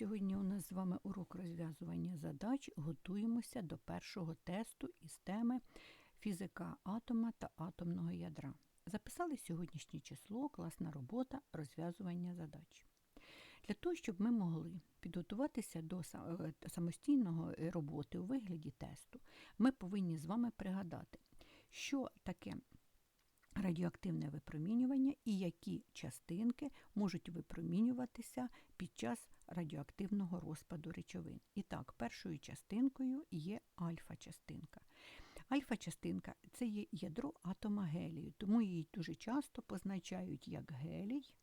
Сьогодні у нас з вами урок розв'язування задач. Готуємося до першого тесту із теми фізика атома та атомного ядра. Записали сьогоднішнє число, класна робота, розв'язування задач. Для того, щоб ми могли підготуватися до е, самостійного е, роботи у вигляді тесту, ми повинні з вами пригадати, що таке радіоактивне випромінювання і які частинки можуть випромінюватися під час радіоактивного розпаду речовин. І так, першою частинкою є альфа-частинка. Альфа-частинка це є ядро атома гелію, тому її дуже часто позначають як гелій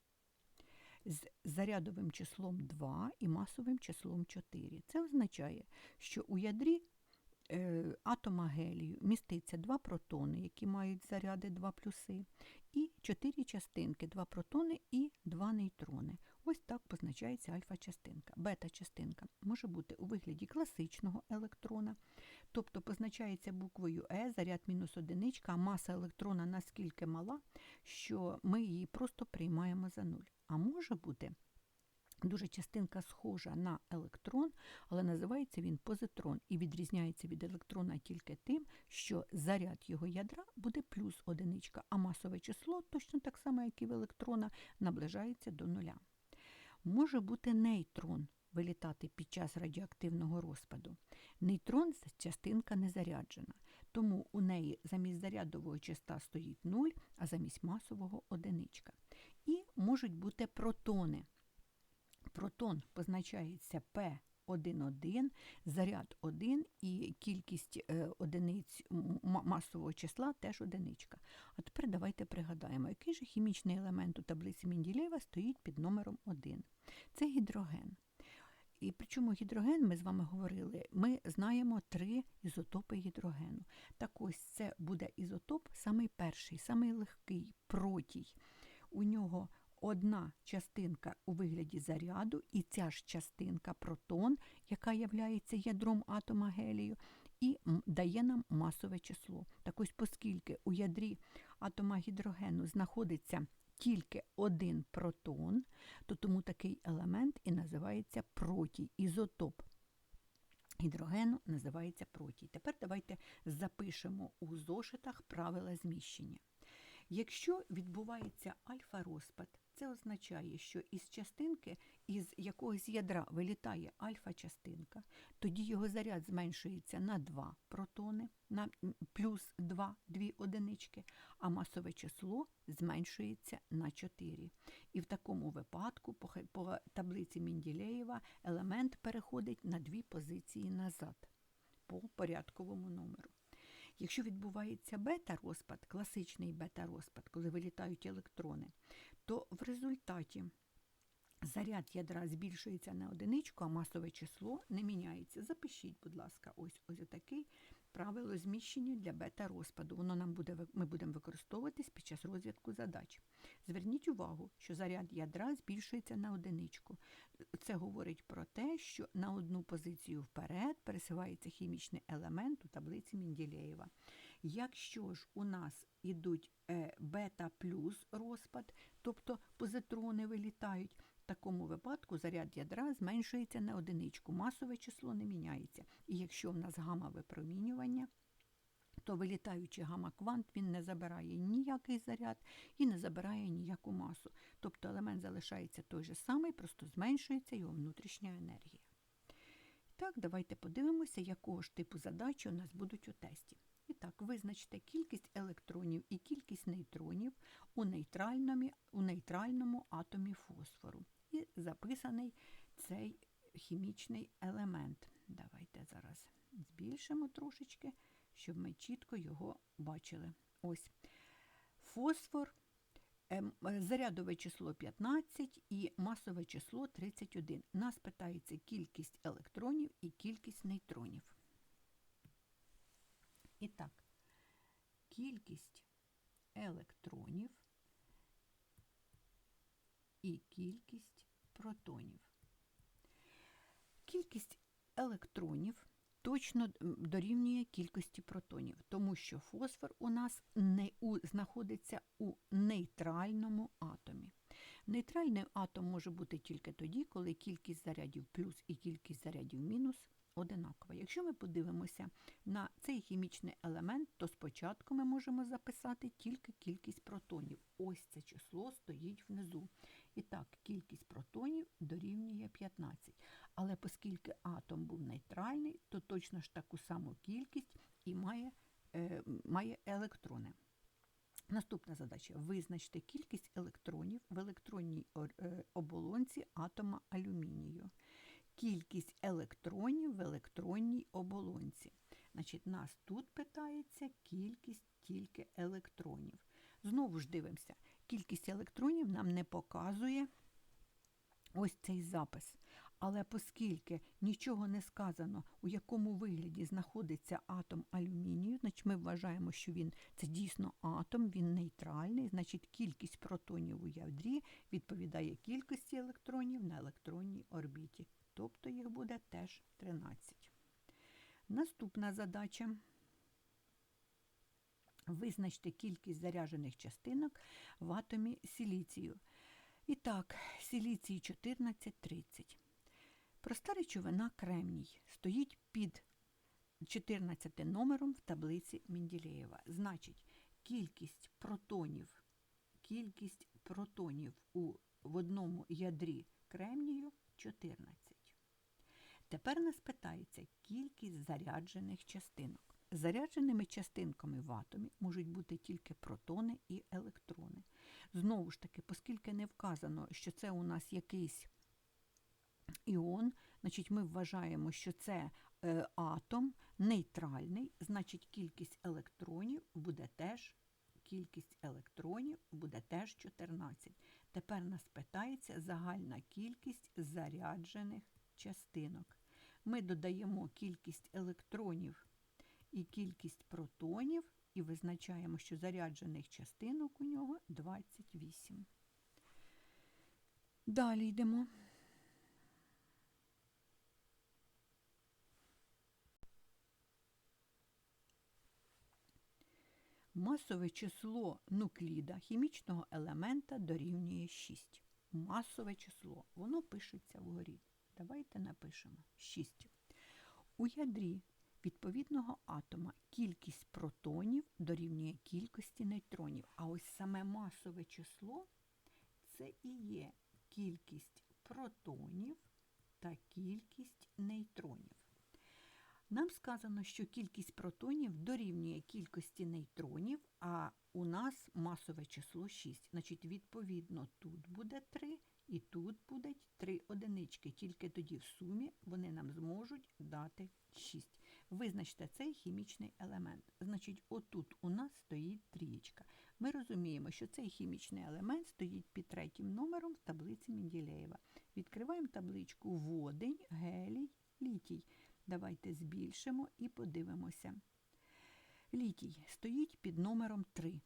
з зарядовим числом 2 і масовим числом 4. Це означає, що у ядрі атома гелію міститься два протони, які мають заряди 2 плюси, і 4 частинки, 2 протони і 2 нейтрони. Ось так позначається альфа-частинка. Бета-частинка може бути у вигляді класичного електрона, тобто позначається буквою Е, заряд мінус одиничка, а маса електрона наскільки мала, що ми її просто приймаємо за нуль. А може бути дуже частинка схожа на електрон, але називається він позитрон і відрізняється від електрона тільки тим, що заряд його ядра буде плюс одиничка, а масове число, точно так само, як і в електрона, наближається до нуля. Може бути нейтрон вилітати під час радіоактивного розпаду. Нейтрон це частинка незаряджена, тому у неї замість зарядового числа стоїть 0, а замість масового одиничка. І можуть бути протони. Протон позначається P11, заряд 1 і кількість е, одиниць масового числа теж одиничка. А тепер давайте пригадаємо, який же хімічний елемент у таблиці Менділєєва стоїть під номером 1. Це гідроген. І причому гідроген, ми з вами говорили, ми знаємо три ізотопи гідрогену. Так ось це буде ізотоп, самий перший, самий легкий протій. У нього одна частинка у вигляді заряду, і ця ж частинка протон, яка є ядром атома гелію, і дає нам масове число. Так ось, оскільки у ядрі атома гідрогену знаходиться тільки один протон, то тому такий елемент і називається протій, ізотоп. Гідрогену називається протій. Тепер давайте запишемо у зошитах правила зміщення. Якщо відбувається альфа-розпад, це означає, що із частинки, із якогось ядра вилітає альфа-частинка, тоді його заряд зменшується на 2 протони, на плюс 2, 2 одинички, а масове число зменшується на 4. І в такому випадку по, таблиці Менділеєва елемент переходить на дві позиції назад по порядковому номеру. Якщо відбувається бета-розпад, класичний бета-розпад, коли вилітають електрони, то в результаті заряд ядра збільшується на одиничку, а масове число не міняється. Запишіть, будь ласка, ось ось такий правило зміщення для бета-розпаду. Воно нам буде, ми будемо використовуватись під час розв'язку задач. Зверніть увагу, що заряд ядра збільшується на одиничку. Це говорить про те, що на одну позицію вперед пересувається хімічний елемент у таблиці Менділеєва. Якщо ж у нас ідуть е, бета плюс розпад, тобто позитрони вилітають, в такому випадку заряд ядра зменшується на одиничку, масове число не міняється. І якщо в нас гама випромінювання, то вилітаючий гамма-квант він не забирає ніякий заряд і не забирає ніяку масу. Тобто елемент залишається той же самий, просто зменшується його внутрішня енергія. Так, давайте подивимося, якого ж типу задачі у нас будуть у тесті. І так, визначте кількість електронів і кількість нейтронів у нейтральному, у нейтральному атомі фосфору. І записаний цей хімічний елемент. Давайте зараз збільшимо трошечки, щоб ми чітко його бачили. Ось фосфор, ем, е, зарядове число 15 і масове число 31. Нас питається кількість електронів і кількість нейтронів. І так, кількість електронів і кількість протонів. Кількість електронів точно дорівнює кількості протонів, тому що фосфор у нас не у, знаходиться у нейтральному атомі. Нейтральний атом може бути тільки тоді, коли кількість зарядів плюс і кількість зарядів мінус одинакова. Якщо ми подивимося на цей хімічний елемент, то спочатку ми можемо записати тільки кількість протонів. Ось це число стоїть внизу. І так, кількість протонів дорівнює 15. Але оскільки атом був нейтральний, то точно ж таку саму кількість і має, е, має електрони. Наступна задача визначте кількість електронів в електронній е, оболонці атома алюмінію. Кількість електронів в електронній оболонці. Значить, нас тут питається кількість тільки електронів. Знову ж дивимося, кількість електронів нам не показує ось цей запис. Але оскільки нічого не сказано, у якому вигляді знаходиться атом алюмінію, значить ми вважаємо, що він це дійсно атом, він нейтральний, значить кількість протонів у ядрі відповідає кількості електронів на електронній орбіті. Тобто їх буде теж 13. Наступна задача. Визначте кількість заряджених частинок в атомі силіцію. І так, силіцій 1430. Проста речовина кремній стоїть під 14 номером в таблиці Менділеєва. Значить, кількість протонів, кількість протонів у, в одному ядрі кремнію 14. Тепер нас питається кількість заряджених частинок. Зарядженими частинками в атомі можуть бути тільки протони і електрони. Знову ж таки, оскільки не вказано, що це у нас якийсь іон, значить ми вважаємо, що це е, атом нейтральний, значить кількість електронів буде теж кількість електронів буде теж 14. Тепер нас питається загальна кількість заряджених частинок. Ми додаємо кількість електронів і кількість протонів і визначаємо, що заряджених частинок у нього 28. Далі йдемо. Масове число нукліда хімічного елемента дорівнює 6. Масове число. Воно пишеться вгорі. Давайте напишемо 6. У ядрі відповідного атома кількість протонів дорівнює кількості нейтронів. А ось саме масове число це і є кількість протонів та кількість нейтронів. Нам сказано, що кількість протонів дорівнює кількості нейтронів, а у нас масове число 6. Значить, відповідно, тут буде 3 і тут будуть 3 одинички. Тільки тоді в сумі вони нам зможуть дати 6. Визначте цей хімічний елемент. Значить, отут у нас стоїть трієчка. Ми розуміємо, що цей хімічний елемент стоїть під третім номером в таблиці Менділеєва. Відкриваємо табличку водень, гелій, літій. Давайте збільшимо і подивимося. Літій стоїть під номером 3.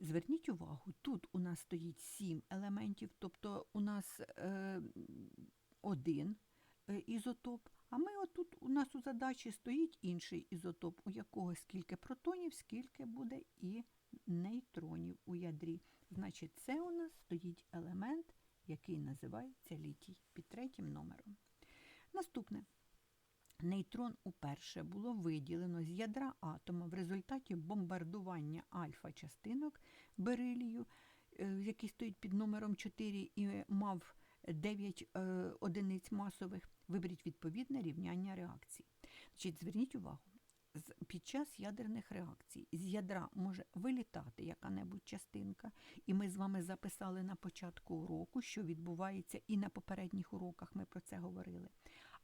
Зверніть увагу, тут у нас стоїть 7 елементів, тобто у нас е, один е, ізотоп, а ми отут у нас у задачі стоїть інший ізотоп, у якого скільки протонів, скільки буде і нейтронів у ядрі. Значить, це у нас стоїть елемент, який називається літій під третім номером. Наступне. Нейтрон уперше було виділено з ядра атома в результаті бомбардування альфа-частинок берилію, е, який стоїть під номером 4 і мав 9 е, одиниць масових. Виберіть відповідне рівняння реакцій. Значить, Зверніть увагу, під час ядерних реакцій з ядра може вилітати яка-небудь частинка, і ми з вами записали на початку уроку, що відбувається, і на попередніх уроках ми про це говорили.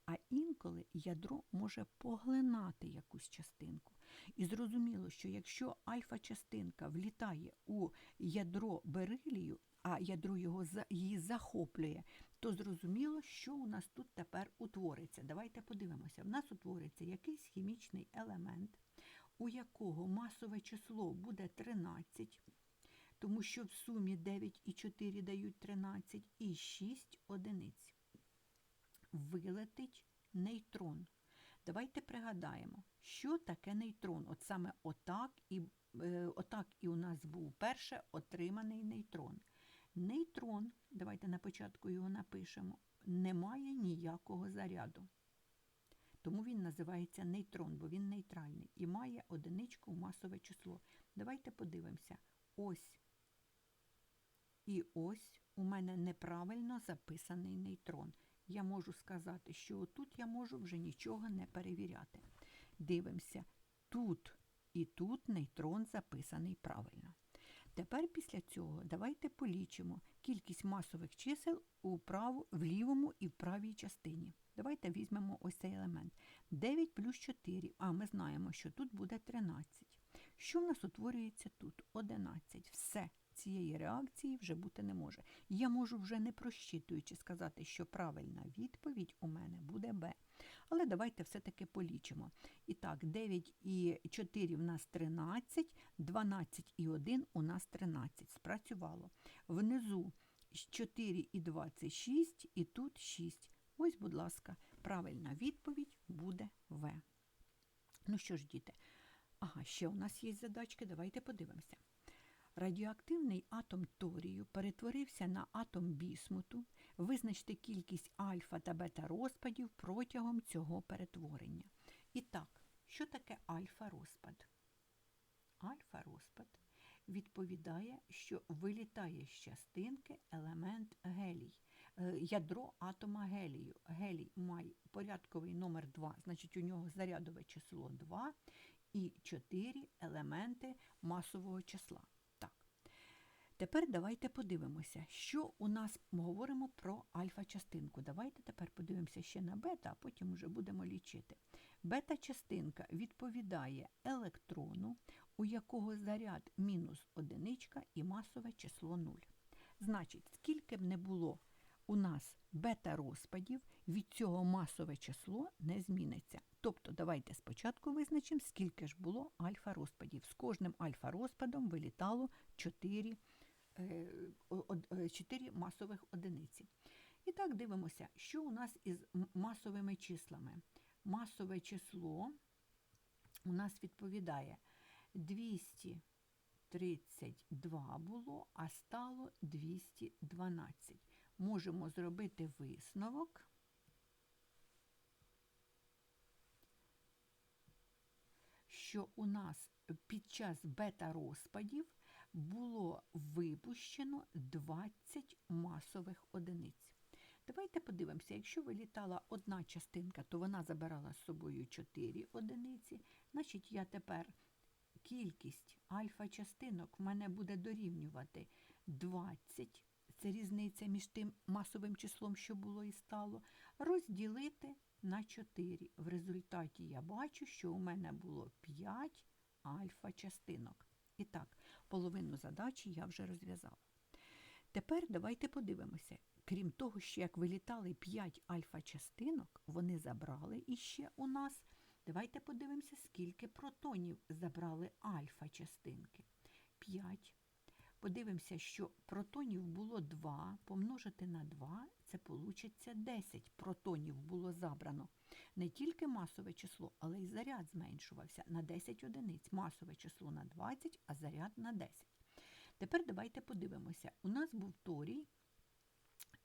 А інколи ядро може поглинати якусь частинку. І зрозуміло, що якщо альфа-частинка влітає у ядро берилію, а ядро його її захоплює, то зрозуміло, що у нас тут тепер утвориться. Давайте подивимося. В нас утвориться якийсь хімічний елемент, у якого масове число буде 13, тому що в сумі 9 і 4 дають 13, і 6 одиниць вилетить нейтрон. Давайте пригадаємо, що таке нейтрон. От саме отак і, е, отак і у нас був перше отриманий нейтрон. Нейтрон, давайте на початку його напишемо, не має ніякого заряду. Тому він називається нейтрон, бо він нейтральний і має одиничку в масове число. Давайте подивимося. Ось і ось у мене неправильно записаний нейтрон. Я можу сказати, що отут я можу вже нічого не перевіряти. Дивимося, тут і тут нейтрон записаний правильно. Тепер після цього давайте полічимо кількість масових чисел у праву, в лівому і в правій частині. Давайте візьмемо ось цей елемент. 9 плюс 4, а ми знаємо, що тут буде 13. Що в нас утворюється тут? 11. Все. Цієї реакції вже бути не може. Я можу вже не прощитуючи сказати, що правильна відповідь у мене буде Б. Але давайте все-таки полічимо. І так, 9 і 4 в нас 13, 12 і 1 у нас 13. Спрацювало. Внизу 4 і 26, і тут 6. Ось, будь ласка, правильна відповідь буде В. Ну що ж, діти, ага, ще у нас є задачки, давайте подивимося. Радіоактивний атом торію перетворився на атом бісмуту. Визначте кількість альфа та бета розпадів протягом цього перетворення. І так, що таке альфа-розпад? Альфа-розпад відповідає, що вилітає з частинки елемент гелій, е, ядро атома гелію. Гелій має порядковий номер 2, значить у нього зарядове число 2 і 4 елементи масового числа. Тепер давайте подивимося, що у нас говоримо про альфа-частинку. Давайте тепер подивимося ще на бета, а потім вже будемо лічити. Бета-частинка відповідає електрону, у якого заряд мінус одиничка і масове число 0. Значить, скільки б не було у нас бета-розпадів, від цього масове число не зміниться. Тобто, давайте спочатку визначимо, скільки ж було альфа-розпадів. З кожним альфа-розпадом вилітало 4, 4 масових одиниці. І так дивимося, що у нас із масовими числами. Масове число у нас відповідає 232 було, а стало 212. Можемо зробити висновок. Що у нас під час бета-розпадів було випущено 20 масових одиниць. Давайте подивимося, якщо вилітала одна частинка, то вона забирала з собою 4 одиниці. Значить, я тепер кількість альфа-частинок в мене буде дорівнювати 20. Це різниця між тим масовим числом, що було і стало, розділити на 4. В результаті я бачу, що у мене було 5 альфа-частинок. І так, половину задачі я вже розв'язала. Тепер давайте подивимося. Крім того, що як вилітали 5 альфа-частинок, вони забрали іще у нас. Давайте подивимося, скільки протонів забрали альфа-частинки. 5. Подивимося, що протонів було 2, помножити на 2, це получиться 10 протонів було забрано. Не тільки масове число, але й заряд зменшувався на 10 одиниць. Масове число на 20, а заряд на 10. Тепер давайте подивимося. У нас був торій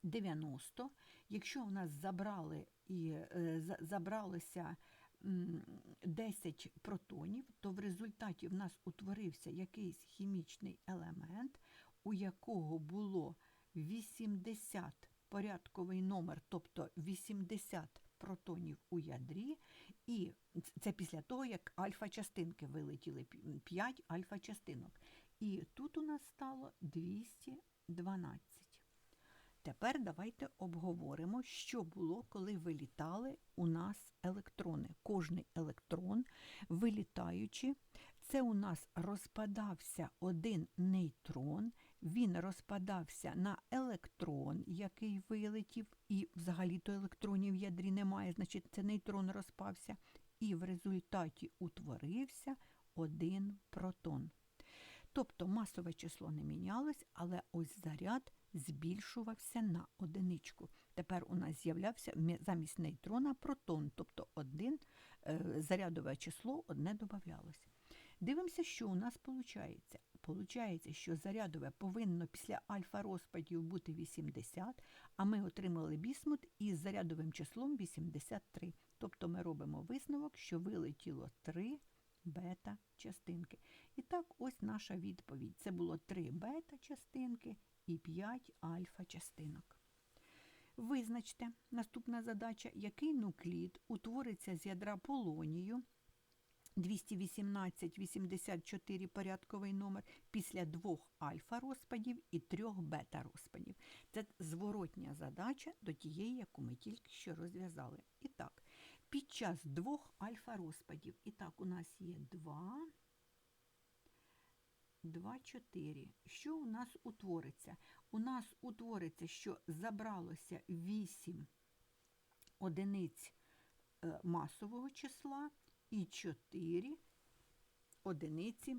90. Якщо у нас забрали і е, забралося 10 протонів, то в результаті в нас утворився якийсь хімічний елемент, у якого було 80 порядковий номер, тобто 80 протонів у ядрі, і це після того, як альфа-частинки вилетіли 5 альфа-частинок. І тут у нас стало 212. Тепер давайте обговоримо, що було, коли вилітали у нас електрони. Кожний електрон, вилітаючи, це у нас розпадався один нейтрон, він розпадався на електрон, який вилетів, і взагалі-то електронів в ядрі немає, значить це нейтрон розпався, і в результаті утворився один протон. Тобто масове число не мінялось, але ось заряд збільшувався на одиничку. Тепер у нас з'являвся замість нейтрона протон, тобто один е, зарядове число одне додавалося. Дивимося, що у нас виходить. Получається, що зарядове повинно після альфа розпадів бути 80, а ми отримали бісмут із зарядовим числом 83. Тобто ми робимо висновок, що вилетіло 3 бета-частинки. І так, ось наша відповідь. Це було 3 бета-частинки і 5 альфа-частинок. Визначте, наступна задача, який нуклід утвориться з ядра полонію 218-84 порядковий номер після двох альфа-розпадів і трьох бета-розпадів. Це зворотня задача до тієї, яку ми тільки що розв'язали. І так, під час двох альфа-розпадів, і так, у нас є 2, 2, 4. Що у нас утвориться? У нас утвориться, що забралося 8 одиниць е, масового числа і 4 одиниці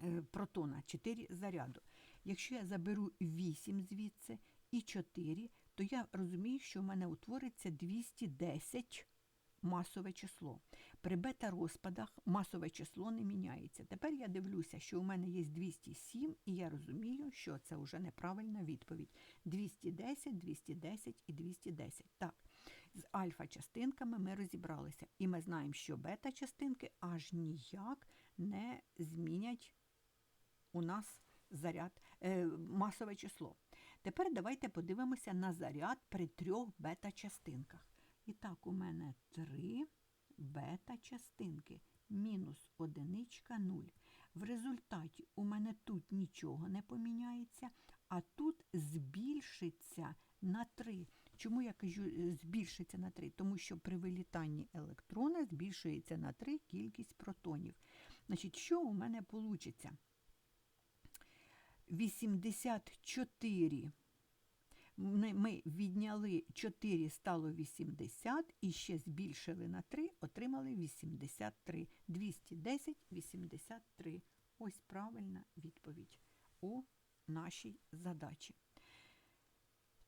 е, протона, 4 заряду. Якщо я заберу 8 звідси і 4, то я розумію, що в мене утвориться 210 масове число. При бета-розпадах масове число не міняється. Тепер я дивлюся, що у мене є 207, і я розумію, що це вже неправильна відповідь. 210, 210 і 210. Так, з альфа-частинками ми розібралися. І ми знаємо, що бета-частинки аж ніяк не змінять у нас заряд, е, масове число. Тепер давайте подивимося на заряд при трьох бета-частинках. І так, у мене 3 бета-частинки мінус одиничка 0. В результаті у мене тут нічого не поміняється, а тут збільшиться на 3. Чому я кажу е, збільшиться на 3? Тому що при вилітанні електрона збільшується на 3 кількість протонів. Значить, що у мене вийде? 84 ми відняли 4, стало 80 і ще збільшили на 3, отримали 83. 210, 83. Ось правильна відповідь у нашій задачі.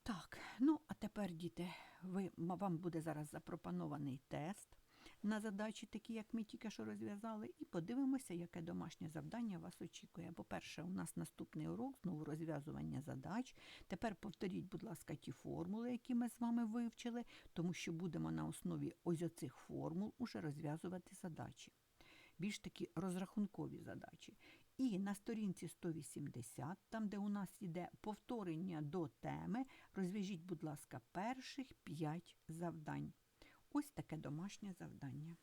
Так, ну а тепер, діти, ви, вам буде зараз запропонований тест на задачі, такі, як ми тільки що розв'язали, і подивимося, яке домашнє завдання вас очікує. По-перше, у нас наступний урок знову розв'язування задач. Тепер повторіть, будь ласка, ті формули, які ми з вами вивчили, тому що будемо на основі ось оцих формул уже розв'язувати задачі. Більш такі розрахункові задачі. І на сторінці 180, там, де у нас йде повторення до теми, розв'яжіть, будь ласка, перших 5 завдань. Ось таке домашнє завдання.